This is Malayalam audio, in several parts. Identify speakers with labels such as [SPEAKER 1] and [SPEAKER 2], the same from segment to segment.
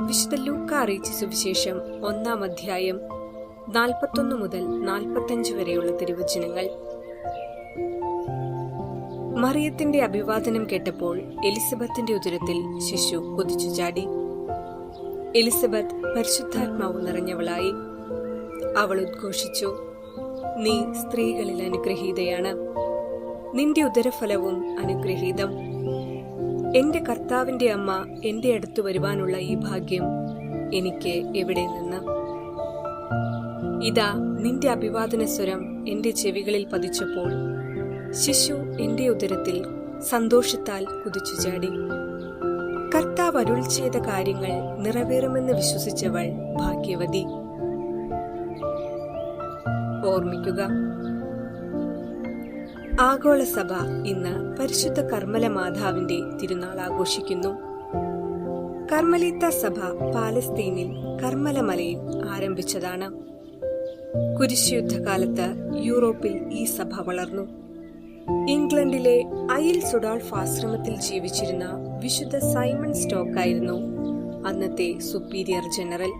[SPEAKER 1] വിശുദ്ധ ലൂക്ക അറിയിച്ച സുവിശേഷം ഒന്നാം അധ്യായം നാൽപ്പത്തൊന്ന് മുതൽ നാൽപ്പത്തഞ്ച് വരെയുള്ള തിരുവചനങ്ങൾ. മറിയത്തിന്റെ അഭിവാദനം കേട്ടപ്പോൾ എലിസബത്തിന്റെ ഉദരത്തിൽ ശിശു കുതിച്ചു ചാടി. എലിസബത്ത് പരിശുദ്ധാത്മാവ് നിറഞ്ഞവളായി. അവൾ ഉദ്ഘോഷിച്ചു നീ സ്ത്രീകളിൽ അനുഗ്രഹീതയാണ്. നിന്റെ ഉദരഫലവും അനുഗ്രഹീതം. എന്റെ കർത്താവിന്റെ അമ്മ എന്റെ അടുത്ത് വരുവാനുള്ള ഈ ഭാഗ്യം എനിക്ക് എവിടെ നിന്ന്? ഇതാ നിന്റെ അഭിവാദന സ്വരം എന്റെ ചെവികളിൽ പതിച്ചപ്പോൾ ശിശു എന്റെ ഉദരത്തിൽ സന്തോഷത്താൽ കുതിച്ചു ചാടി. കർത്താവ് അരുൾ ചെയ്ത കാര്യങ്ങൾ നിറവേറുമെന്ന് വിശ്വസിച്ചവൾ ഭാഗ്യവതി. ഓർമ്മിക്കുക ആഗോള സഭ ഇന്ന് പരിശുദ്ധ കർമ്മല മാതാവിന്റെ തിരുനാൾ ആഘോഷിക്കുന്നു. കർമ്മലീത്ത സഭ പാലസ്തീനിൽ കർമ്മലമലയിൽ ആരംഭിച്ചതാണ്. കുരിശുയുദ്ധകാലത്ത് യൂറോപ്പിൽ ഈ സഭ വളർന്നു. ഇംഗ്ലണ്ടിലെ അയിൽ സുഡാൾഫ് ആശ്രമത്തിൽ ജീവിച്ചിരുന്ന വിശുദ്ധ സൈമൺ സ്റ്റോക്ക് ആയിരുന്നു അന്നത്തെ സുപ്പീരിയർ ജനറൽ.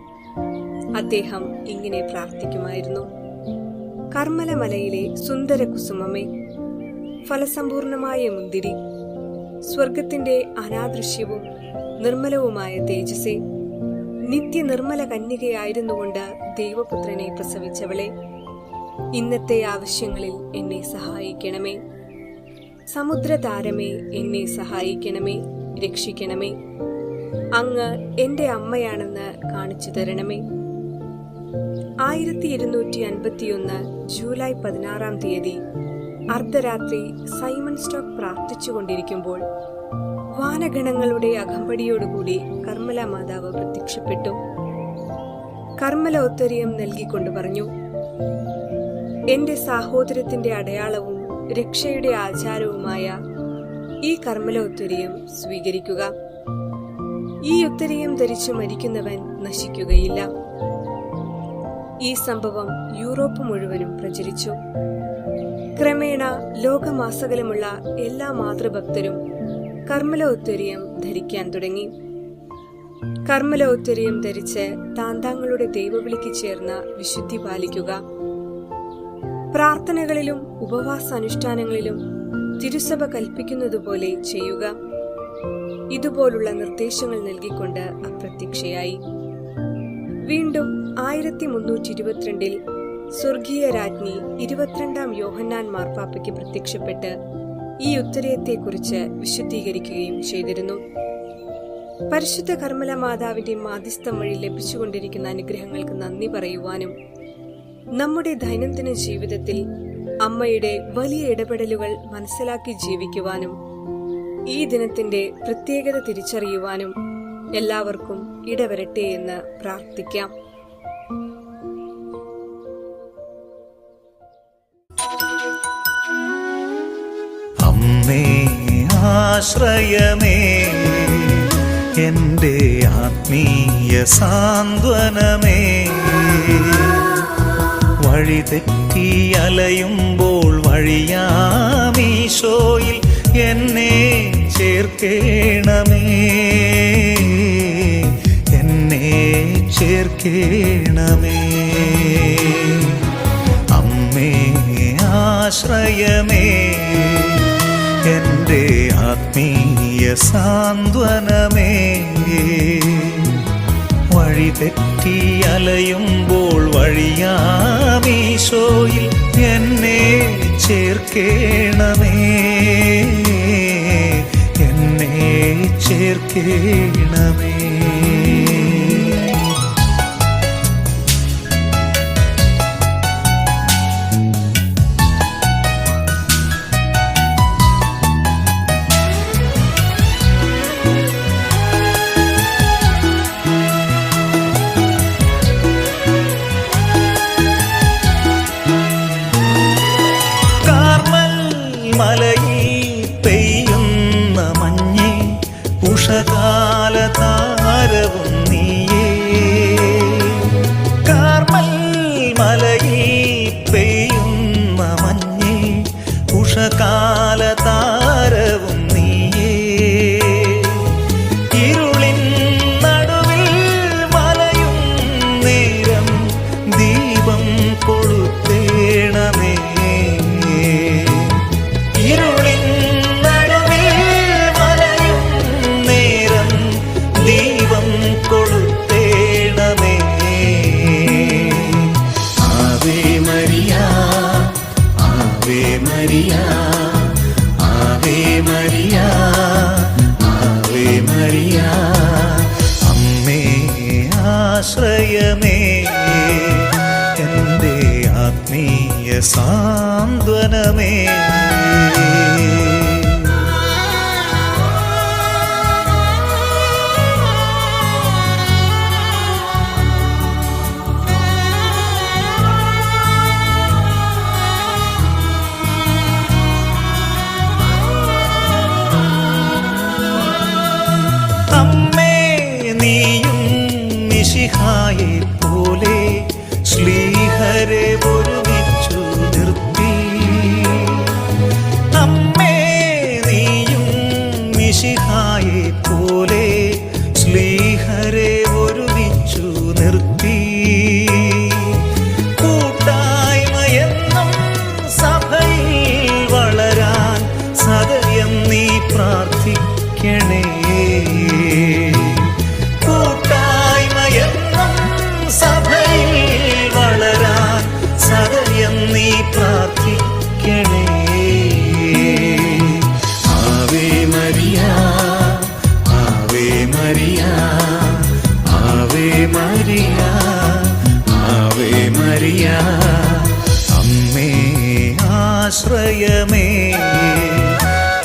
[SPEAKER 1] അദ്ദേഹം ഇങ്ങനെ പ്രാർത്ഥിക്കുമായിരുന്നു. കർമ്മലമലയിലെ സുന്ദര കുസുമമേ ഫലസമ്പൂർണമായ മുന്തിരി സ്വർഗത്തിന്റെ അനാദൃശ്യവും നിർമ്മലവുമായ തേജസ്സെ. നിത്യ നിർമ്മല കന്യകയായിരുന്നുകൊണ്ട് ദൈവപുത്രനെ പ്രസവിച്ചവളെ ഇന്നത്തെ ആവശ്യങ്ങളിൽ എന്നെ സഹായിക്കണമേ. സമുദ്രതാരമേ എന്നെ സഹായിക്കണമേ രക്ഷിക്കണമേ. അങ്ങ് എന്റെ അമ്മയാണെന്ന് കാണിച്ചു തരണമേ. ആയിരത്തി ഇരുന്നൂറ്റി അൻപത്തിയൊന്ന് ജൂലൈ പതിനാറാം തീയതി അർദ്ധരാത്രി സൈമൺ സ്റ്റോക്ക് പ്രാർത്ഥിച്ചുകൊണ്ടിരിക്കുമ്പോൾ വാനഗണങ്ങളുടെ അകമ്പടിയോടുകൂടി കർമ്മല മാതാവ് പ്രത്യക്ഷപ്പെട്ടു. കർമ്മല ഉത്തരീയം നൽകിക്കൊണ്ട് പറഞ്ഞു എന്റെ സാഹോദര്യത്തിന്റെ അടയാളവും രക്ഷയുടെ ആചാരവുമായ ഈ കർമ്മല ഉത്തരീയം സ്വീകരിക്കുക. ഈ ഉത്തരീയം ധരിച്ചു മരിക്കുന്നവൻ നശിക്കുകയില്ല. ഈ സംഭവം യൂറോപ്പ് മുഴുവനും പ്രചരിച്ചു. ക്രമേണ ലോകമാസകലമുള്ള എല്ലാ മാതൃഭക്തരും കർമ്മലോത്തരീയം ധരിക്കാൻ തുടങ്ങി. കർമ്മലോത്തരീയം ധരിച്ച് താന്താങ്ങളുടെ ദൈവവിളിക്ക് ചേർന്ന വിശുദ്ധി പാലിക്കുക. പ്രാർത്ഥനകളിലും ഉപവാസ അനുഷ്ഠാനങ്ങളിലും തിരുസഭ കൽപ്പിക്കുന്നതുപോലെ ചെയ്യുക. ഇതുപോലുള്ള നിർദ്ദേശങ്ങൾ നൽകിക്കൊണ്ട് അപ്രത്യക്ഷയായി. വീണ്ടും ആയിരത്തി മുന്നൂറ്റി ഇരുപത്തിരണ്ടിൽ സ്വർഗീയ രാജ്ഞി ഇരുപത്തിരണ്ടാം യോഹന്നാൻ മാർപ്പാപ്പയ്ക്ക് പ്രത്യക്ഷപ്പെട്ട് ഈ ഉത്തരയത്തെക്കുറിച്ച് വിശുദ്ധീകരിക്കുകയും ചെയ്തിരുന്നു. പരിശുദ്ധ കർമ്മല മാതാവിന്റെ മാധ്യസ്ഥം വഴി ലഭിച്ചുകൊണ്ടിരിക്കുന്ന അനുഗ്രഹങ്ങൾക്ക് നന്ദി പറയുവാനും നമ്മുടെ ദൈനംദിന ജീവിതത്തിൽ അമ്മയുടെ വലിയ ഇടപെടലുകൾ മനസ്സിലാക്കി ജീവിക്കുവാനും ഈ ദിനത്തിന്റെ പ്രത്യേകത തിരിച്ചറിയുവാനും എല്ലാവർക്കും ഇടവരട്ടെ എന്ന് പ്രാർത്ഥിക്കാം.
[SPEAKER 2] അമ്മേ ആശ്രയമേ. എന്റെ ആത്മീയ സാന്ത്വനമേ. വഴി തെറ്റി അലയുമ്പോൾ വഴിയാമീശോയിൽ എന്നെ ചേർക്കേണമേ. എന്നെ ചേർക്കേണമേ. അമ്മേ ആശ്രയമേ. എന്റെ ആത്മീയ സാന്ത്വനമേ വഴി തെറ്റി അലയുമ്പോൾ വഴിയാമീശോയിൽ എന്നെ ചേർക്കേണമേ. എന്നെ ചേർക്കേണമേ. மலையில் Maria. Ave Maria. Ave Maria. അമ്മേ ആശ്രയമേ. എന്റെ ആത്മീയ സാന്ത്വനമേ. പ്രാർത്ഥിക്കണേ. Ave Maria Ave Maria Ave Maria Ave Maria. അമ്മേ ആശ്രയമേ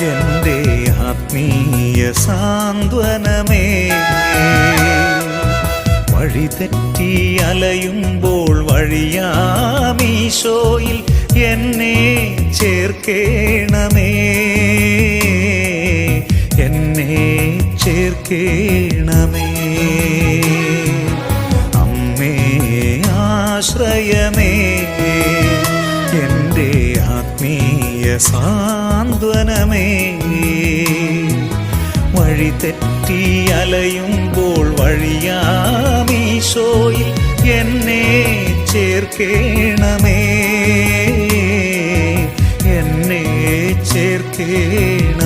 [SPEAKER 2] എന്റെ ആത്മീയ സാന്ത്വനമേ. വഴി തെറ്റി അലയുമ്പോൾ വഴിയാമീശോയിൽ എന്നെ ചേർക്കേണമേ. എന്നെ ചേർക്കേണമേ. അമ്മേ ആശ്രയമേ. എന്റെ ആത്മീയ സാന്ത്വനമേ. വഴി തെറ്റി അലയുമ്പോൾ വഴിയാമീശോയിൽ എന്നെ ചേർക്കേണമേ. എന്നെ ചേർക്കേണമേ